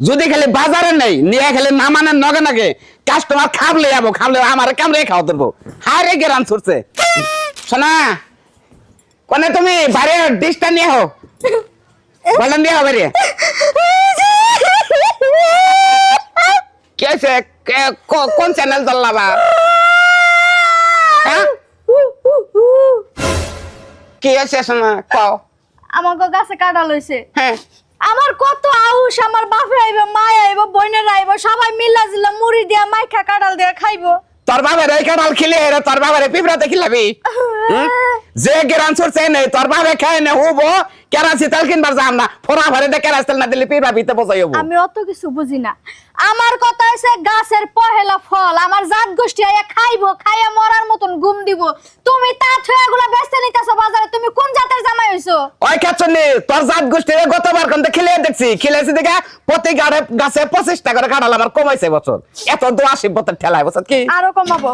যদি খালি বাজারে নেই, নিয়ে খালি নামানের নগে নগে কাস্টমার খাবলে যাব, খাবলে আমার কামড়ে খাওয়া দেবো। হারে গেরান ছুটছে। শোনা, কোনে তুমি বাইরে ডিশটা নিয়ে হো বলেন হবে রে কে আছে কে- কো- কোন চ্যানেল চালাবা কি আছে শোনা কও। আমাকে গাছে কাটা লইছে। হ্যাঁ। আমার কত আউশ আমার বাপে আইব মায় আইব বোনের আইব সবাই মিলা জিলা মুড়ি দিয়া মাইখা কাটাল দিয়া খাইবো। তোর বাবার এই কাঁঠাল খিলে এর তোর বাবার পিঁপড়াতে খিলাবি? যে গেরান সরছে নেই তোর বাবে খায় না হুবো। কেরাসি তেল কিনবার যাম না ফোরা ভরে দে কেরাস তেল না দিলে পিঁপড়া ভিতরে বসাই হব। আমি অত কিছু বুঝি না। আমার কথা হইছে গাছের পহেলা ফল আমার জাত গোষ্ঠী আইয়া খাইবো খাইয়া মরার মতন ঘুম দিব। তুমি তা থুয়া গুলা বেচতে নিতেছো বাজারে তুমি কোন জাতের জামাই হইছো? ওই খাচ্ছনি তোর জাত গোষ্ঠী গতবার কোনটা খিলে দেখছি খিলেছি দেখে প্রতি গাড়ে গাছে পঁচিশ টাকা করে কাঁঠাল আমার কমাইছে বছর। এত আশি বছর ঠেলায় বছর কি? আরও কমাবো?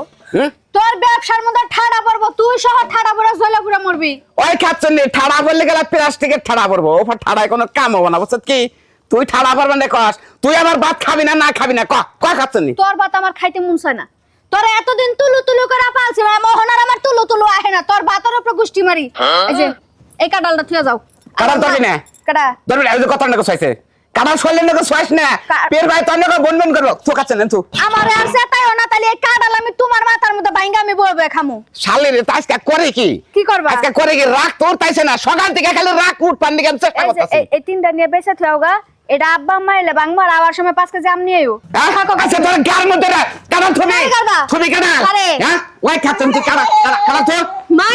তোর ব্যবসার মধ্যে ঠাড়া পড়ব তুই সহ ঠাড়া পড়া জলে পুরা মরবি। ওই খাচ্ছনি ঠাড়া বললে গেলে প্লাস্টিকের ঠাড়া পড়ব। ওপর ঠাড়ায় কোনো কাম হব না বছর কি? তুই ঠাড়া পারবে না কস। তুই আমার ভাত খাবি না না খাবি না ক ক খাচ্ছনি তোর ভাত আমার খাইতে মন চায় না। তোর এতদিন তুলু তুলু করে পালছি মোহনার আমার তুলু তুলু আহে না। তোর ভাতের উপরে গুষ্টি মারি। এই যে এই থুয়ে যাও। তো কিনে? কাটা ধরুন এই কথা নাকি চাইছে কারণ শরীরের নাকি চাইছ না কা- পের ভাই তোর নাকি বন বন করব। তো কাছে না তুই আমার আর সেটাই না তাহলে এই কাঁঠাল আমি তোমার মাথার মধ্যে বাইঙ্গা আমি বয়ে খামু। শালের রে আজকে করে কি? কি করবা? আজকে করে কি? রাগ তোর তাইছে না সকাল থেকে খালি রাগ উঠ পান দিকে আমি চেষ্টা এই করতেছি। এই- এই তিনটা নিয়ে বেঁচে থুয়াও এটা আব্বা মাইলে বাংমার আবার সময় পাঁচ কেজি আম নিয়ে আইও। আচ্ছা তোর গার মধ্যে রাখ কারণ তুমি তুমি কেন কারে? হ্যাঁ? ওই খাচ্ছেন তুই কারা কারা তোর। মা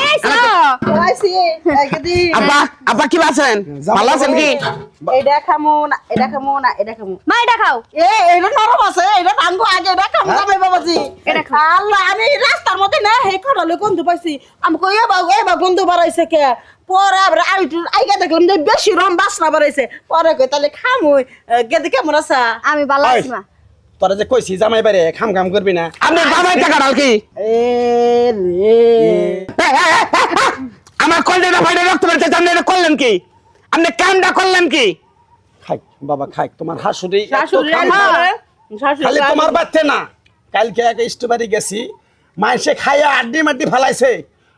আব্বা আব্বা কি আছেন ভালো আছেন কি? এটা খামু না এটা খামু না এটা খামু। মা এটা খাও। এ এটা নরম আছে এটা আগে এটা খামু জামাই বাবাজি এটা খাও। আল্লাহ আমি রাস্তার মধ্যে না হে খড়ালে গন্ধ পাইছি। আমি কই এ বাবু এ বা গন্ধ বাড়াইছে কে? পরে আবার আইগা দেখলাম যে বেশি রম বাসনা বাড়াইছে পরে কই তাহলে খামু গেদি কেমন আছা? আমি ভালো আছি মা। তোরা যে কইছি জামাই বাড়ি খাম খাম করবি না। আপনি বাবাই টাকা ডাল কি? এ রে। আমার কলজেটা ফাইটে রক্ত বেরোচ্ছে আপনি এটা করলেন কি? আপনি কামটা করলেন কি? খাই বাবা খাই তোমার হাসুরি খালি তোমার। বাচ্চা না। কালকে এক ইস্টবাড়ি গেছি মাইসে খাইয়া আড্ডি মাড্ডি ফালাইছে।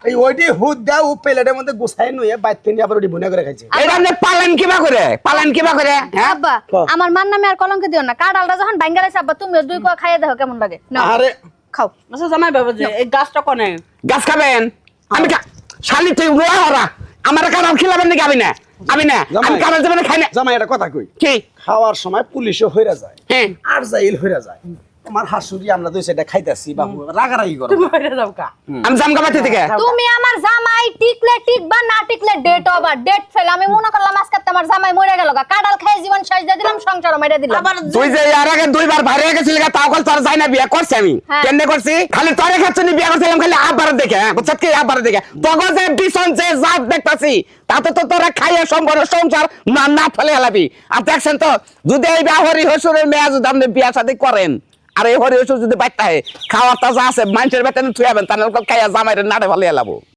এই ওইটি হুদ দেও ও প্লেটের মধ্যে গুছাই নুয়ে বাইতে নিয়ে আবার ওটি বুনে করে খাইছে। এটা আপনি পালেন কিবা করে? পালেন কিবা করে? হ্যাঁ? আব্বা। আমার মার নামে আর কলঙ্ক দিও না। কাঁঠালটা যখন বাইঙ্গা লাইছে আব্বা তুমি দুই কোয়া খাইয়ে দেখো কেমন লাগে। আরে। খাও। আচ্ছা জামাই বাবাজি এই গাছটা কোনে? গাছ খাবেন? আমি খা- শালি তুই রোয়া হরা আমার কারণ খিলাবেন নাকি? আমি না। আমি না। আমি। কারণ যাবেন খাই না। জামাই এটা কথা কই? কি? খাওয়ার সময় পুলিশও হইরা যায়। হ্যাঁ। আর যাইল হইরা যায়। তোমার হাসুরি আমরা দুই সেটা খাইতাছি বাবু। রাগারাগি করো। তুমি বাইরে যাও কা আমি জামগা বাতি থেকে তুমি আমার জামাই টিকলে টিকবা না টিকলে ডেট ওভার ডেট ফেল আমি মনে করলাম আজকে তোমার জামাই মরে গেল গা। কাঁঠাল খাই জীবন শেষ দিয়ে দিলাম সংসার মেরে দিলাম। আবার তুই যে এর আগে দুইবার বাইরে গেছিলি গা, তাও কল তোর যাই না বিয়ে করছি আমি? হ্যাঁ। কেমনে করছি? খালি তোরে খাচ্ছি বিয়ে করছিলাম খালি আবার দেখে হ্যাঁ? বুঝছত কি? আবার দেখে। তখন যে বিছন যে জাত দেখতাছি তাতে তো তোরা খাইয়ে সম্পর্ক সংসার না না ফেলে হেলাবি। আর দেখছেন তো যদি এই বিয়া হরি হসুরের মেয়া যদি আপনি বিয়া শাদী করেন আর এই হরি ওষুধ যদি বাইতে হয়, খাওয়ার তাজা আছে, মানুষের বেতনে থুয়াবেন তাহলে খাইয়া জামাইরে নাড়ে ভালো হেলাবো